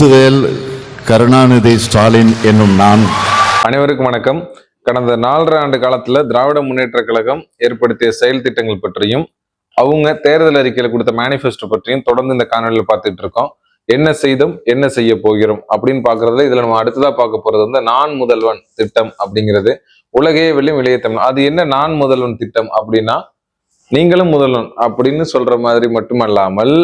முத்துவேல் கருணாநிதி ஸ்டாலின் என்னும் நான். அனைவருக்கும் வணக்கம். கடந்த நாலரை ஆண்டு காலத்துல திராவிட முன்னேற்ற கழகம் ஏற்படுத்திய செயல் திட்டங்கள் பற்றியும் அவங்க தேர்தல் அறிக்கையில கொடுத்த மேனிஃபெஸ்டோ பற்றியும் தொடர்ந்து இந்த காணொலியில் பார்த்துட்டு இருக்கோம். என்ன செய்தோம் என்ன செய்ய போகிறோம் அப்படின்னு பாக்குறதுல இதுல நம்ம அடுத்ததா பார்க்க போறது வந்து நான் முதல்வன் திட்டம் அப்படிங்கிறது. உலகே வெளியும் இளைய தமிழ். அது என்ன நான் முதல்வன் திட்டம் அப்படின்னா நீங்களும் முதல்வன் அப்படின்னு சொல்ற மாதிரி மட்டுமல்லாமல்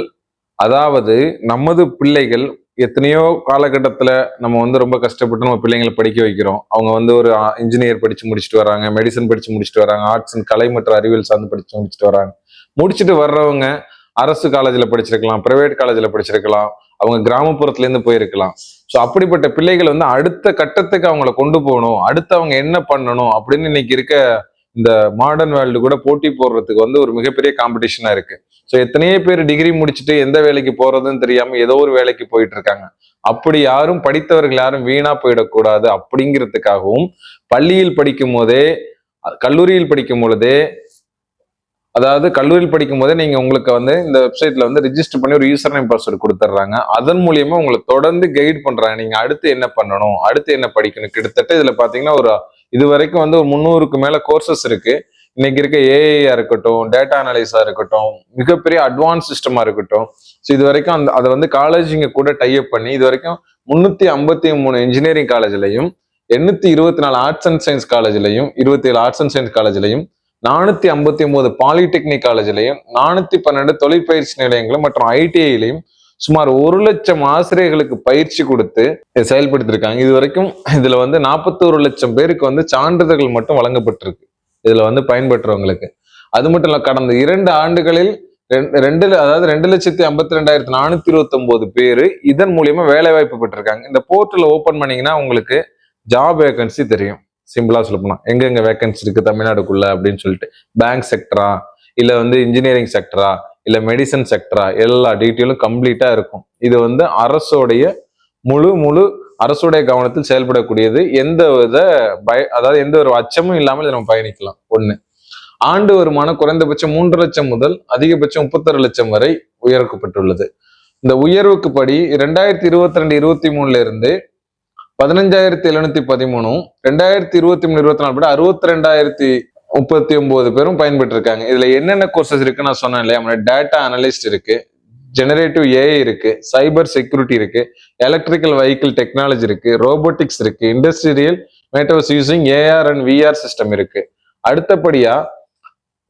அதாவது நமது பிள்ளைகள் எத்தனையோ காலகட்டத்தில் நம்ம வந்து ரொம்ப கஷ்டப்பட்டு நம்ம பிள்ளைங்களை படிக்க வைக்கிறோம். அவங்க வந்து ஒரு இன்ஜினியர் படித்து முடிச்சுட்டு வராங்க மெடிசன் படித்து முடிச்சுட்டு வராங்க ஆர்ட்ஸ் அண்ட் கலை மற்றும் அறிவியல் சார்ந்து படித்து முடிச்சுட்டு வராங்க. முடிச்சுட்டு வர்றவங்க அரசு காலேஜில் படிச்சிருக்கலாம் பிரைவேட் காலேஜில் படிச்சிருக்கலாம் அவங்க கிராமப்புறத்துலேருந்து போயிருக்கலாம். ஸோ அப்படிப்பட்ட பிள்ளைகள் வந்து அடுத்த கட்டத்துக்கு அவங்கள கொண்டு போகணும் அடுத்து அவங்க என்ன பண்ணணும் அப்படின்னு இன்னைக்கு இருக்க இந்த மாடர்ன் வேர்ல்டு கூட போட்டி போடுறதுக்கு வந்து ஒரு மிகப்பெரிய காம்படிஷனா இருக்கு. ஸோ எத்தனையோ பேர் டிகிரி முடிச்சுட்டு எந்த வேலைக்கு போறதுன்னு தெரியாம ஏதோ ஒரு வேலைக்கு போயிட்டு இருக்காங்க அப்படி யாரும் படித்தவர்கள் யாரும் வீணா போயிடக்கூடாது அப்படிங்கிறதுக்காகவும் பள்ளியில் படிக்கும் போதே கல்லூரியில் படிக்கும் பொழுதே அதாவது கல்லூரியில் படிக்கும் போதே நீங்க உங்களுக்கு வந்து இந்த வெப்சைட்ல வந்து ரிஜிஸ்டர் பண்ணி ஒரு யூசர் நேம் பாஸ்வேர்டு கொடுத்துட்றாங்க. அதன் மூலியமா உங்களை தொடர்ந்து கைட் பண்றாங்க. நீங்க அடுத்து என்ன பண்ணணும் அடுத்து என்ன படிக்கணும் கிட்டத்தட்ட இதுல பாத்தீங்கன்னா ஒரு இது வரைக்கும் வந்து ஒரு முந்நூறுக்கு மேல கோர்சஸ் இருக்கு. இன்னைக்கு இருக்க ஏஐயா இருக்கட்டும் டேட்டா அனலைஸா இருக்கட்டும் மிகப்பெரிய அட்வான்ஸ் சிஸ்டமா இருக்கட்டும். ஸோ இது வரைக்கும் அந்த அதை வந்து காலேஜிங்க கூட டைப் பண்ணி இது வரைக்கும் முன்னூத்தி ஐம்பத்தி மூணு இன்ஜினியரிங் காலேஜ்லையும் எண்ணூத்தி இருபத்தி நாலு ஆர்ட்ஸ் அண்ட் சயின்ஸ் காலேஜ்லையும் இருபத்தி ஏழு ஆர்ட்ஸ் அண்ட் சயின்ஸ் காலேஜ்லையும் நானூத்தி ஐம்பத்தி ஒன்பது பாலிடெக்னிக் காலேஜ்லையும் நானூத்தி பன்னெண்டு தொழிற்பயிற்சி நிலையங்களும் மற்றும் ஐடிஐலையும் சுமார் ஒரு லட்சம் ஆசிரியர்களுக்கு பயிற்சி கொடுத்து செயல்படுத்திருக்காங்க. இது வரைக்கும் இதுல வந்து நாற்பத்தோரு லட்சம் பேருக்கு வந்து சான்றிதழ்கள் மட்டும் வழங்கப்பட்டிருக்கு. இதுல வந்து பயன்பெற்றவங்களுக்கு. அது மட்டும் இல்ல கடந்த இரண்டு ஆண்டுகளில் ரெண்டு அதாவது ரெண்டு லட்சத்தி ஐம்பத்தி ரெண்டாயிரத்தி நானூத்தி இருபத்தி ஒன்பது பேரு இதன் மூலியமா வேலை வாய்ப்பு பெற்றிருக்காங்க. இந்த போர்ட்டல் ஓபன் பண்ணீங்கன்னா உங்களுக்கு ஜாப் வேகன்சி தெரியும். சிம்பிளா சொல்ல போனா. எங்க எங்க வேகன்சி இருக்கு தமிழ்நாடுக்குள்ள அப்படின்னு சொல்லிட்டு. பேங்க் செக்டரா இல்ல வந்து இன்ஜினியரிங் செக்டரா இல்லை மெடிசன் செக்டரா எல்லா டீட்டெயிலும் கம்ப்ளீட்டாக இருக்கும். இது வந்து அரசோடைய முழு முழு அரசுடைய கவனத்தில் செயல்படக்கூடியது. எந்த வித பய அதாவது எந்த ஒரு அச்சமும் இல்லாமல் நம்ம பயணிக்கலாம். ஒன்று ஆண்டு வருமானம் குறைந்தபட்சம் மூன்று லட்சம் முதல் அதிகபட்சம் முப்பத்தொரு லட்சம் வரை உயர்க்கப்பட்டுள்ளது இந்த உயர்வுக்கு படி ரெண்டாயிரத்தி இருபத்தி ரெண்டு இருபத்தி மூணுல இருந்து பதினஞ்சாயிரத்தி எழுநூத்தி பதிமூணும் ரெண்டாயிரத்தி இருபத்தி மூணு இருபத்தி நாலு படி அறுபத்தி ரெண்டாயிரத்தி முப்பத்தி ஒன்பது பேரும் பயன்பெற்றிருக்காங்க. இதுல என்னென்ன கோர்சஸ் இருக்கு நான் சொன்னேன் இல்லையா? டேட்டா அனலிஸ்ட் இருக்கு ஜெனரேட்டிவ் ஏஐ இருக்கு சைபர் செக்யூரிட்டி இருக்கு எலக்ட்ரிக்கல் வெஹிக்கிள் டெக்னாலஜி இருக்கு ரோபோட்டிக்ஸ் இருக்கு industrial matters using AR and VR system இருக்கு. அடுத்தபடியா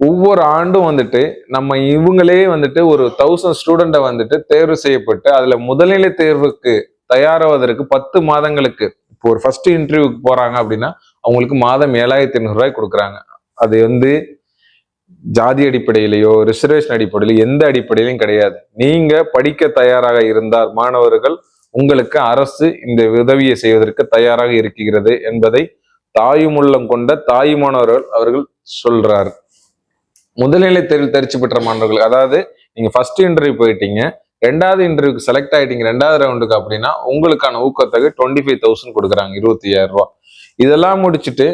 ஒவ்வொரு ஆண்டும் வந்துட்டு நம்ம இவங்களே வந்துட்டு ஒரு தௌசண்ட் ஸ்டூடெண்ட்டை வந்துட்டு தேர்வு செய்யப்பட்டு அதுல முதல்நிலை தேர்வுக்கு தயாராவதற்கு பத்து மாதங்களுக்கு இப்போ ஒரு ஃபர்ஸ்ட் இன்டர்வியூக்கு போறாங்க அப்படின்னா அவங்களுக்கு மாதம் ஏழாயிரத்தி ஐநூறு ரூபாய் கொடுக்குறாங்க. அது வந்து ஜாதி அடிப்படையிலேயோ ரிசர்வேஷன் அடிப்படையிலோ எந்த அடிப்படையிலும் கிடையாது. நீங்க படிக்க தயாராக இருந்தார் மாணவர்கள் உங்களுக்கு அரசு இந்த உதவியை செய்வதற்கு தயாராக இருக்கிறது என்பதை தாயுமுள்ளம் கொண்ட தாயுமானவர்கள் அவர்கள் சொல்றார். முதல்நிலை தேர்வில் தெரிச்சு பெற்ற மாணவர்கள் அதாவது நீங்க ஃபர்ஸ்ட் இன்டர்வியூ போயிட்டீங்க ரெண்டாவது இன்டர்வியூக்கு செலக்ட் ஆயிட்டீங்க ரெண்டாவது ரவுண்டுக்கு அப்படின்னா உங்களுக்கான ஊக்கத்தொகை டுவெண்ட்டி ஃபைவ் தௌசண்ட் கொடுக்குறாங்க இருபத்தி ஐயாயிரம் ரூபா இதெல்லாம் முடிச்சுட்டு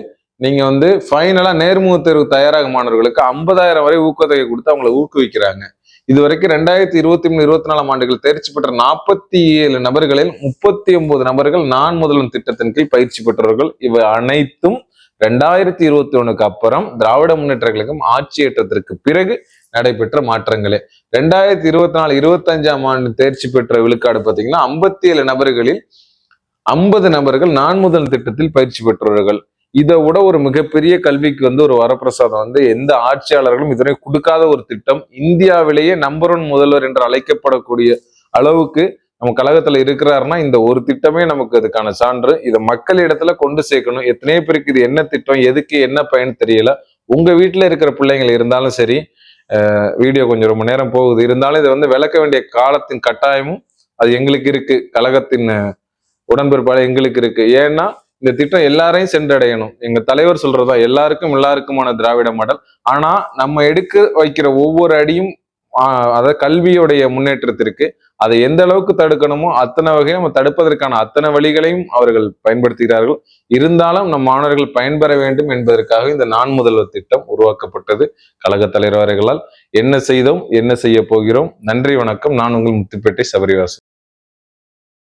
நீங்க வந்து ஃபைனலா நேர்முக தேர்வு தயாராக மாணவர்களுக்கு ஐம்பதாயிரம் வரை ஊக்கத்தொகை கொடுத்து அவங்களை ஊக்குவிக்கிறாங்க. இது வரைக்கும் ரெண்டாயிரத்தி இருபத்தி மூணு இருபத்தி நாலாம் ஆண்டுகள் தேர்ச்சி பெற்ற நாற்பத்தி ஏழு நபர்களில் முப்பத்தி ஒன்பது நபர்கள் நான் முதலும் திட்டத்தின் கீழ் பயிற்சி பெற்றவர்கள். இவை அனைத்தும் ரெண்டாயிரத்தி இருபத்தி ஒண்ணுக்கு அப்புறம் திராவிட முன்னேற்ற கழகம் ஆட்சியேற்றத்திற்கு பிறகு நடைபெற்ற மாற்றங்களே. ரெண்டாயிரத்தி இருபத்தி நாலு இருபத்தி அஞ்சாம் ஆண்டு தேர்ச்சி பெற்ற விழுக்காடு பார்த்தீங்கன்னா ஐம்பத்தி ஏழு நபர்களில் ஐம்பது நபர்கள் நான் முதல் திட்டத்தில் பயிற்சி பெற்றவர்கள். இதை விட ஒரு மிகப்பெரிய கல்விக்கு வந்து ஒரு வரப்பிரசாதம் வந்து எந்த ஆட்சியாளர்களும் இதனை கொடுக்காத ஒரு திட்டம். இந்தியாவிலேயே நம்பர் ஒன் முதல்வர் என்று அழைக்கப்படக்கூடிய அளவுக்கு நம்ம கழகத்துல இருக்கிறாருன்னா இந்த ஒரு திட்டமே நமக்கு அதுக்கான சான்று. இதை மக்கள் இடத்துல கொண்டு சேர்க்கணும். எத்தனையோ பேருக்கு இது என்ன திட்டம் எதுக்கு என்ன பயன் தெரியல. உங்க வீட்டுல இருக்கிற பிள்ளைங்கள் இருந்தாலும் சரி வீடியோ கொஞ்சம் ரொம்ப நேரம் போகுது. இருந்தாலும் இதை வந்து விளக்க வேண்டிய காலத்தின் கட்டாயமும் அது எங்களுக்கு இருக்கு. கழகத்தின் உடன்பிற்பாடு எங்களுக்கு இருக்கு. ஏன்னா இந்த திட்டம் எல்லாரையும் சென்றடையணும். எங்க தலைவர் சொல்றதா எல்லாருக்கும் எல்லாருக்குமான திராவிட மாடல். ஆனா நம்ம எடுக்க வைக்கிற ஒவ்வொரு அடியும் அதாவது கல்வியுடைய முன்னேற்றத்திற்கு அதை எந்த அளவுக்கு தடுக்கணுமோ அத்தனை வகையும் நம்ம தடுப்பதற்கான அத்தனை வழிகளையும் அவர்கள் பயன்படுத்துகிறார்கள். இருந்தாலும் நம் மாணவர்கள் பயன்பெற வேண்டும் என்பதற்காக இந்த நான் முதல்வர் திட்டம் உருவாக்கப்பட்டது. கழக தலைவர் அவர்களால் என்ன செய்தோம் என்ன செய்ய போகிறோம்? நன்றி வணக்கம். நான் உங்கள் முத்துப்பேட்டை சபரிவாசன்.